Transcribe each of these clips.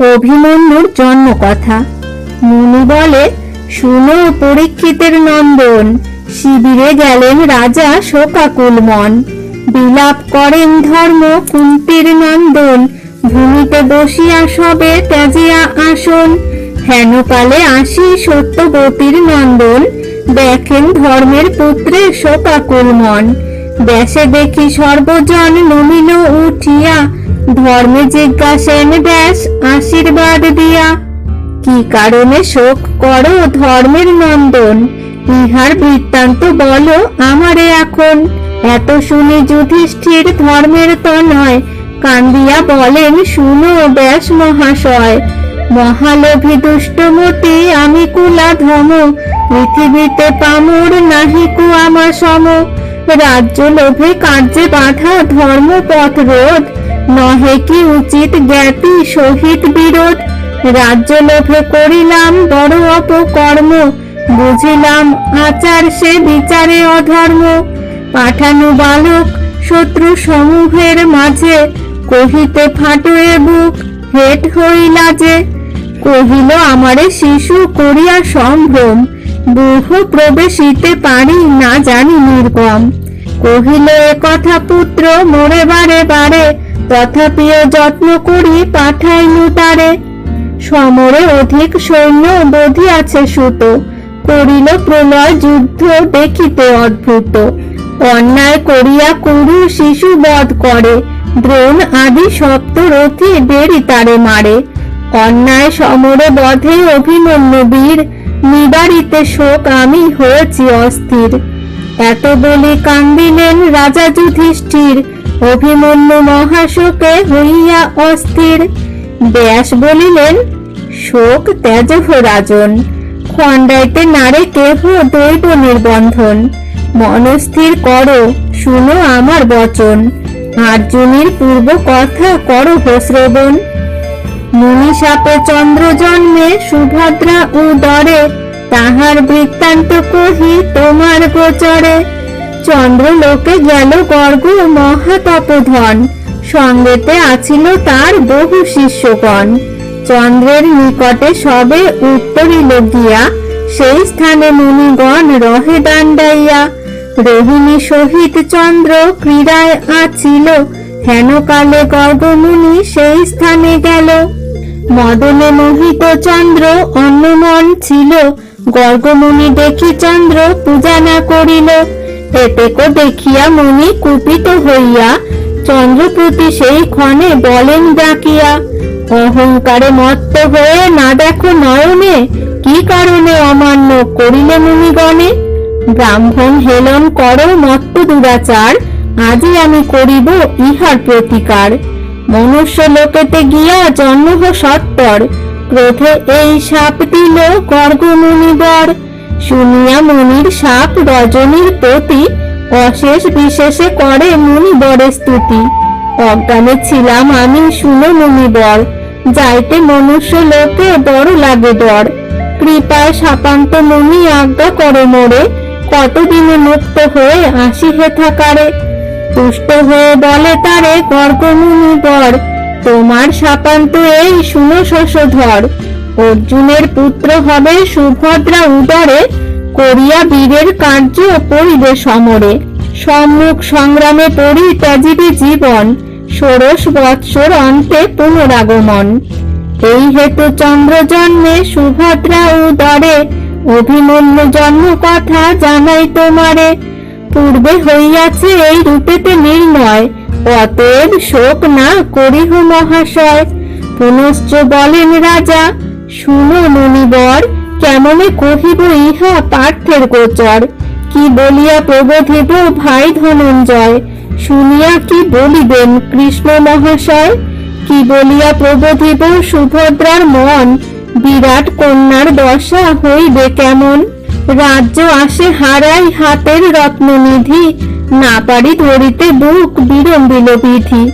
অভিমন্যুর জন্ম কথা। মুনি বলে, শুনো পরীক্ষিতের নন্দন, শিবিরে গেলেন রাজা শোকাকুল মন। বিলাপ করেন ধর্ম কুন্তির নন্দন, ভূমিতে বসিয়া সবে ত্যাজিয়া আসন। হেনকালে আসি সত্যবতীর নন্দন, দেখেন ধর্মের পুত্রে শোকাকুল মন। দেশে দেখি সর্বজন নমিল উঠিয়া ধর্মে জিজ্ঞাসেন, ব্যাস, আশীর্বাদ দিয়া। কি কারণে শোক করো ধর্মের নন্দন? ইহার বৃত্তান্ত বলো আমারে এখন। এত শুনে যুধিষ্ঠির ধর্মের তো নয় কান্দিয়া বলেন, শুনো ব্যাস মহাশয়, মহালোভী দুষ্টমতি আমি কুলা ধম পৃথিবীতে পামর নাহিকু আমার সম। রাজ্য লোভে কার্যে বাধা ধর্ম পথ রোধ। নহে কি উচিত জ্ঞাতি সহিত বিরোধ? রাজ্য লোভে করিলাম বড় অপকর্ম, বুঝিলাম আচার সে বিচারে অধর্ম। পাঠানো বালক শত্রু সমূহের মাঝে, কহিতে ফাটোয়ে বুক, হেট হইলা যে। কহিল, আমারে শিশু করিয়া সম্ভ্রম, বহু প্রবেশিতে পারি না জানি নির্গম। কহিল, এ কথা পুত্র মোরে বারে বারে তথাপিও যত্ন করি পাঠাইনু তারে। সমরে অধিক সৈন্য বোধি আছে সুত, করিল প্রলয় যুদ্ধ দেখিতে অদ্ভুত। অন্যায় করিয়া কুরু শিশু বধ করে, দ্রোণ আদি সপ্তরথী বেরি তারে মারে। অন্যায় সমরে বধে অভিমন্যু বীর, নিবারিতে শোক আমি হয়েছি অস্থির। এত বলি কান্দিলেন রাজা যুধিষ্ঠির অভিমন্যু মহাশোকে হইয়া অস্থির। ব্যাস বলিলেন, শোক ত্যাজহ রাজন খণ্ডাইতে নারে কেহ দৈব নির্বন্ধন। মনস্থির করো, শুনো আমার বচন। আর্জুনের পূর্ব কথা করো শ্রবণ। মুনি সাপে চন্দ্র জন্মে সুভদ্রা উদরে তাহার বৃত্তান্ত কহি তোমার গোচরে। চন্দ্র লোকে গেল গর্গ মহাতপধন। সঙ্গেতে আছিল তার বহু শিষ্যগণ। চন্দ্রের নিকটে সবে উত্তরিল গিয়া সেই স্থানে মুনিগণ রহে দাণ্ডাইয়া। রোহিণী সহিত চন্দ্র ক্রীড়ায় আছিল। হেনকালে গর্গমুনি সেই স্থানে গেল। মদনে মোহিত চন্দ্র অন্নমন ছিল। গর্গমুনি দেখি চন্দ্র পূজা না করিল। এতেক দেখিয়া মুনি কুপিত হইয়া চন্দ্রপ্রতি সেই ক্ষণে বলেন ডাকিয়া, অহংকারে মত্ত হয়ে না দেখো নয়নে, কি কারণে অমান্য করিলে মুনিগণে? ব্রাহ্মণ হেলন করো মত্ত দুরাচার, আজই আমি করিব ইহার প্রতিকার। মনুষ্য লোকেতে গিয়া জন্ম সত্তর, ক্রোধে এই সাপ দিল গর্গ মুনিবর শুনিয়া মুনির সাপ রজনীর প্রতি অশেষ বিশেষে করে মুনিবরের স্তুতি। অজ্ঞানে ছিলাম আমি, শুনো মুনিবর যাইতে মনুষ্য লোকে বড় লাগে ডর। কৃপায় সাপান্ত মুনি আজ্ঞা করে মোরে, কতদিনে মুক্ত হয়ে আসি হে থাকারে? তুষ্ট হয়ে বলে তারে গর্গমুনি বর, তোমার সাপান্ত এই, শুনো শশধর। অর্জুনের পুত্র হবে সুভদ্রা উদরে করিয়া বীরের কার্য পরিবে সমরে। সম্মুখ সংগ্রামে পড়ি ত্যাজিবে জীবন, ষোড়শ বৎসর অন্তে পুনরাগমন। এই হেতু চন্দ্র জন্মে সুভদ্রা উদরে অভিমন্যু জন্ম কথা জানাই তোমারে। পূর্বে হইয়াছে এই রূপেতে নির্ণয়, অতএব শোক না করিহ মহাশয়। পুনশ্চ বলেন রাজা শুনো মুনিবর কেমনে কহিব ইহা পার্থের গোচর? কি বলিয়া প্রবোধিব ভাই ধনঞ্জয়? শুনিয়া কি বলিবেন কৃষ্ণ মহাশয়? কি বলিয়া প্রবোধিব সুভদ্রার মন? বিরাট কন্যার দশা হইবে কেমন? রাজ্য আসে হারাই হাতের রত্ননিধি, না পারি ধরিতে বুক বিড়ম্বিল বিধি।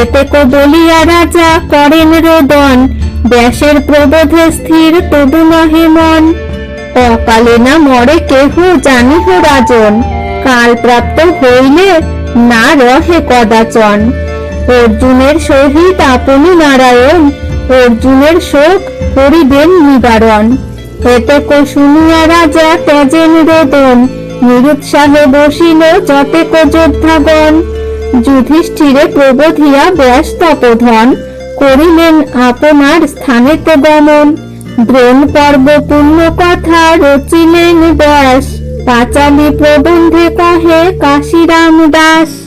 এতে কো বলিয়া রাজা করেন রোদন ব্যাসের প্রবোধে স্থির, তবু নহে মন। অকালে না মরে কেহ জানিহ রাজন। কাল প্রাপ্ত হইলে না রহে কদাচন। অর্জুনের সহিত আপনি নারায়ণ, অর্জুনের শোক করিবেন নিবারণ। এতক শুনিয়া রাজা ত্যাজেন রোদন নিরুৎসাহে বসিল যতেক যোদ্ধাগণ। যুধিষ্ঠিরে প্রবোধিয়া ব্যাস তপোধন। করিলেন আপনার স্থানেতে গমন। দ্রোণ পর্ব পূর্ণ কথা রচিলেন ব্যাস। পাঁচালী প্রবন্ধে কহে কাশিরাম দাস।